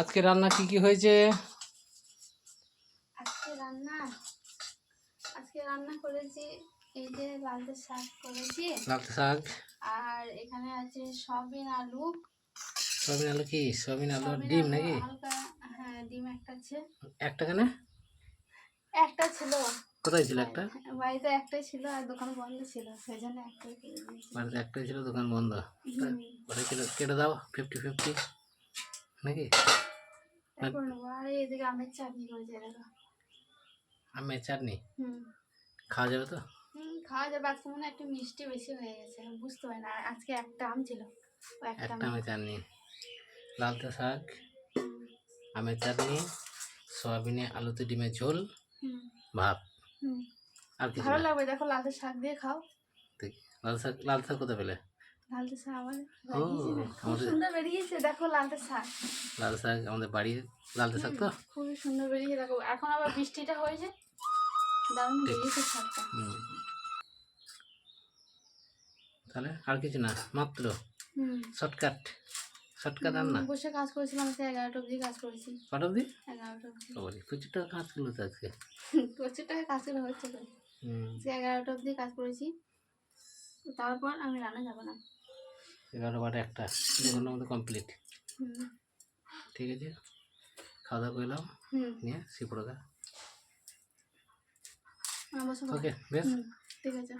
আজকে রান্না কি কি হয়েছে? আজকে রান্না আজকে রান্না করেছি এই যে লালতে শাক করেছি। লাল শাক। আর এখানে আছে সয়াবিন আলু। সবিন আলু কি? সয়াবিন আলু ডিম নাকি? হ্যাঁ ডিম একটা আছে। একটা কেন? একটা ছিল। কোথায় ছিল একটা? বাড়িতে একটাই ছিল আর দোকান বন্ধ ছিল সেই জন্য একটাই বাড়িতে একটাই ছিল দোকান বন্ধ। ওটা কেটে দাও ফিফটি ফিফটি নাকি? আমের চাটনি খাওয়া যাবে তো হুম, খাওয়া যাবে আজকে মনে একটু মিষ্টি বেশি হয়ে গেছে বুঝতে পারি না আজকে একটা আম ছিল একটা আমের চাটনি শাক আমের চাটনি সয়াবিনে আলুতে ডিমের ঝোল ভাত আর কিছু ভালো লাগবে দেখো লালতে শাক দিয়ে খাও লাল শাক লাল শাক কোথায় পেলে শাক আমাদের সুন্দর বেরিয়েছে দেখো লালতে শাক লাল শাক আমাদের বাড়ির লালতে শাক তো খুবই সুন্দর বেরিয়েছে দেখো। এখন আবার বৃষ্টিটা হয়েছে দারুণ বেরিয়েছে শাকটা তাহলে আর কিছু না মাত্র শর্টকাট শর্টকাট আর না? বসে কাজ করেছিলাম আজকে এগারোটা অবধি কাজ করেছি। কটা অবধি? এগারোটা অবধি। প্রচুর টাকা কাজ করল তো আজকে? প্রচুর টাকা কাজ করে হচ্ছে তো। আজকে এগারোটা অবধি কাজ করেছি তারপর আমি রান্না যাব না। এগারো বারো একটা দু ঘণ্টার মধ্যে কমপ্লিট ঠিক আছে? খাওয়া দাওয়া করলাম নিয়ে আমার ওকে বেশ। ঠিক আছে।